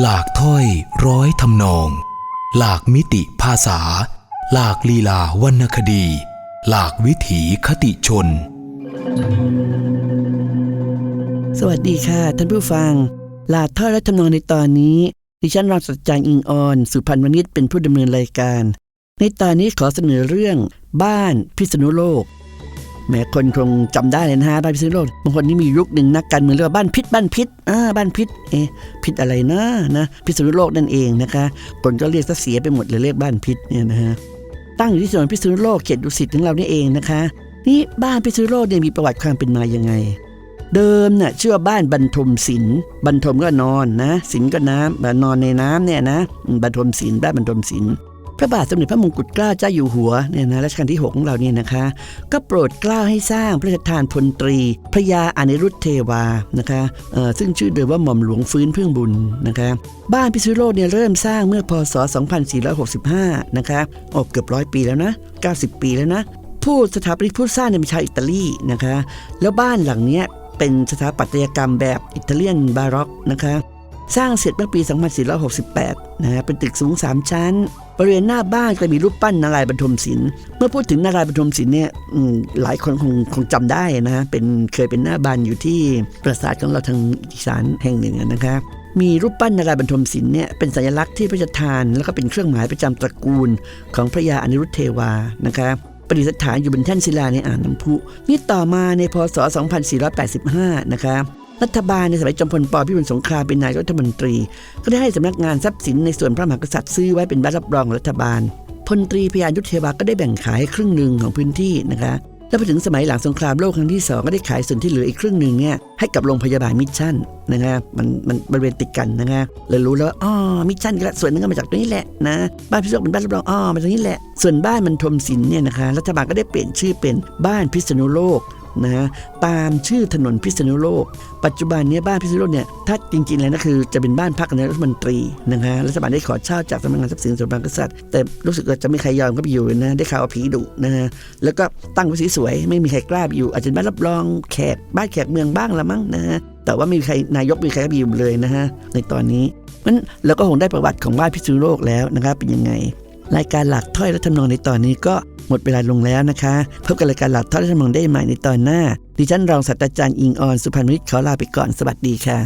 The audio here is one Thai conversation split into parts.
หลากถ้อยร้อยทำนอง หลากมิติภาษา หลากลีลาวรรณคดี หลากวิถีคติชน สวัสดีค่ะ ท่านผู้ฟัง หลาท่อยและทำนองในตอนนี้ ดิฉันรองศาสตราจารย์อิงออน สุพันธ์วณิชเป็นผู้ดำเนินรายการ ในตอนนี้ขอเสนอเรื่องบ้านพิษณุโลก แม้คนคงจำได้เลยนะฮะบ้านพิษณุโลกบางคนนี่มียุคหนึ่งนักการเมืองเรียกว่าบ้านพิษบ้านพิษอ่าบ้านพิษเอ๊ะพิษอะไรนะนะพิษณุโลกนั่นเองนะคะคนก็เรียกซะเสียไปหมดเลยเรียกบ้านพิษเนี่ยนะฮะตั้งอยู่ที่ถนนพิษณุโลกเขตดุสิตของเรานี่เองนะคะนี่บ้านพิษณุโลกเนี่ยมีประวัติความเป็นมายังไง เดิมน่ะชื่อว่าบ้านบรรทมศิลป์บรรทมก็นอนนะศิลป์ก็น้ำแบบนอนในน้ำเนี่ยนะบรรทมศิลป์บ้านบรรทมศิลป์ ระบาทสมเด็จพระมงกุฎเกล้าเจ้าอยู่หัวเนี่ยนะรัชกาลที่ 6 ของเราเนี่ยนะคะ ก็โปรดเกล้าให้สร้างพระราชทานพลตรี พระยาอนิรุทธเทวานะคะซึ่งชื่อเดิมว่าหม่อมหลวงฟื้นเพื่องบุญนะคะบ้านพิษุโลกเนี่ยเริ่มสร้างเมื่อพศ 2465 นะคะอ้เกือบร้อยปีแล้วนะ 90 ปีแล้วนะ ผู้สถาปนิกผู้สร้างเนี่ยเป็นชาวอิตาลีนะคะ แล้วบ้านหลังเนี้ยเป็นสถาปัตยกรรมแบบอิตาเลียนบาร็อกนะคะ สร้างเสร็จเมื่อปี 2468 นะฮะเป็นตึกสูง 3 ชั้น ริเวณหน้าบ้านก็มีรูปปั้นนารายณ์บรรทมศิลป์เมื่อพูดถึงนารายณ์บรรทมศิลป์เนี่ยหลายคนคงคงจำได้นะฮะเป็นเคยเป็นหน้าบ้านอยู่ที่ปราสาทของเราทางอีสานแห่งหนึ่งอะนะคะมีรูปปั้นนารายณ์บรรทมศิลป์เนี่ยเป็นสัญลักษณ์ที่พระราชทาน แล้วก็เป็นเครื่องหมายประจำตระกูลของพระยาอนิรุทธเทวานะคะประดิษฐานอยู่บนแท่นศิลาในอ่างน้ำพุนี่ต่อมาในพศ 2485 นะคะ รัฐบาลในสมัยจอมพลปพิบูลสงครามเป็นนายกรัฐมนตรี ก็ได้ให้สำนักงานทรัพย์สินในส่วนพระมหากษัตริย์ซื้อไว้เป็นใบรับรองรัฐบาลพลตรีพยายุทธเทวาก็ได้แบ่งขายครึ่งหนึ่งของพื้นที่นะคะแล้วพอถึงสมัยหลังสงครามโลกครั้งที่สองก็ได้ขายส่วนที่เหลืออีกครึ่งหนึ่งเนี่ยให้กับโรงพยาบาลมิชชั่นนะคะมันมันบริเวณติดกันนะคะเลยรู้แล้วว่าอ๋อมิชชั่นก็ส่วนนึงก็มาจากตรงนี้แหละนะบ้านพิษณุโลกเป็นบ้านรับรองอ๋อมาจากนี้แหละ ส่วนบ้านมันทมศิลป์เนี่ยนะคะรัฐบาลก็ได้เปลี่ยนชื่อเป็นบ้านพิษณุโลก นะฮะตามชื่อถนนพิษณุโลก ปัจจุบันเนี้บ้านพิษณุโลกเนี่ยถ้าจริงๆแล้วนะคือจะเป็นบ้านพักของนายกรัฐมนตรีนะฮะรัฐบาลได้ขอเช่าจากสำนักงานทรัพย์สินส่วนพระมหากษัตริย์แต่รู้สึกว่าจะไม่ใครยอมเข้าไปอยู่นะได้ข่าวว่าผีดุนะฮะแล้วก็ตั้งไว้สวยๆไม่มีใครกล้าไปอยู่ อาจจะเป็นบ้านรับรองแขกบ้านแขกเมืองบ้างละมั้งนะฮะแต่ว่าไม่มีใครนายกไม่มีใครไปอยู่เลยนะฮะในตอนนี้มันเราก็คงได้ประวัติของบ้านพิษณุโลกแล้วนะครับเป็นยังไง รายการหลักถ้อยและทำนองในตอนนี้ก็หมดเวลาลงแล้วนะคะพบกับรายการหลักถ้อยและทำนองได้ใหม่ในตอนหน้า ดิฉันรองศาสตราจารย์อิงออนสุพรรณวิทย์ขอลาไปก่อนสวัสดีค่ะ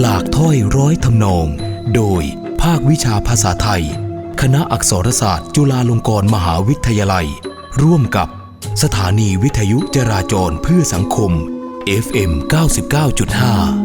หลากถ้อยร้อยทำนอง โดยภาควิชาภาษาไทย คณะอักษรศาสตร์ จุฬาลงกรณ์มหาวิทยาลัย ร่วมกับสถานีวิทยุจราจรเพื่อสังคม FM 99.5